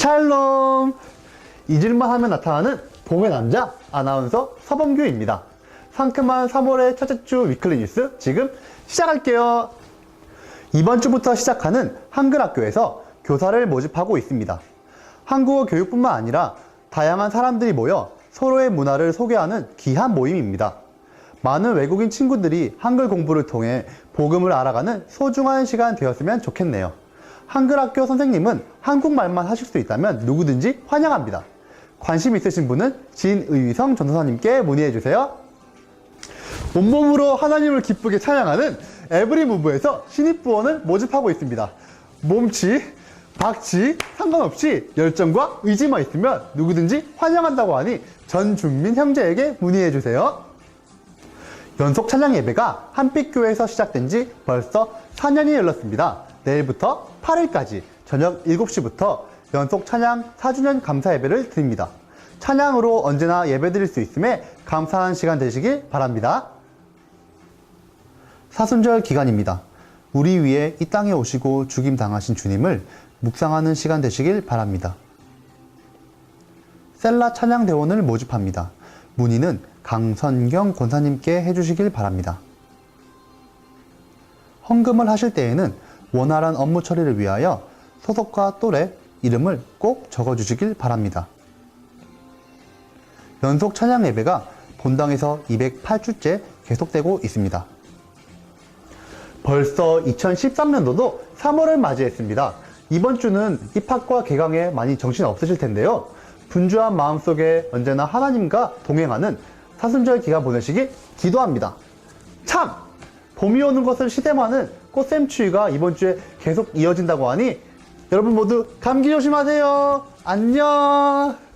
샬롬! 잊을만 하면 나타나는 봄의 남자 아나운서 서범규입니다. 상큼한 3월의 첫째 주 위클리 뉴스 지금 시작할게요. 이번 주부터 시작하는 한글 학교에서 교사를 모집하고 있습니다. 한국어 교육뿐만 아니라 다양한 사람들이 모여 서로의 문화를 소개하는 귀한 모임입니다. 많은 외국인 친구들이 한글 공부를 통해 복음을 알아가는 소중한 시간 되었으면 좋겠네요. 한글 학교 선생님은 한국말만 하실 수 있다면 누구든지 환영합니다. 관심 있으신 분은 진의성 전도사님께 문의해 주세요. 온몸으로 하나님을 기쁘게 찬양하는 에브리무브에서 신입부원을 모집하고 있습니다. 몸치, 박치 상관없이 열정과 의지만 있으면 누구든지 환영한다고 하니 전 준민 형제에게 문의해 주세요. 연속 찬양 예배가 한빛교회에서 시작된 지 벌써 4년이 흘렀습니다. 내일부터 8일까지 저녁 7시부터 연속 찬양 4주년 감사 예배를 드립니다. 찬양으로 언제나 예배 드릴 수 있음에 감사한 시간 되시길 바랍니다. 사순절 기간입니다. 우리 위에 이 땅에 오시고 죽임 당하신 주님을 묵상하는 시간 되시길 바랍니다. 셀라 찬양대원을 모집합니다. 문의는 강선경 권사님께 해주시길 바랍니다. 헌금을 하실 때에는 원활한 업무 처리를 위하여 소속과 또래, 이름을 꼭 적어주시길 바랍니다. 연속 찬양 예배가 본당에서 208주째 계속되고 있습니다. 벌써 2013년도도 3월을 맞이했습니다. 이번 주는 입학과 개강에 많이 정신 없으실 텐데요. 분주한 마음 속에 언제나 하나님과 동행하는 사순절 기간 보내시길 기도합니다. 참! 봄이 오는 것을 시대하는 꽃샘 추위가 이번 주에 계속 이어진다고 하니 여러분 모두 감기 조심하세요. 안녕!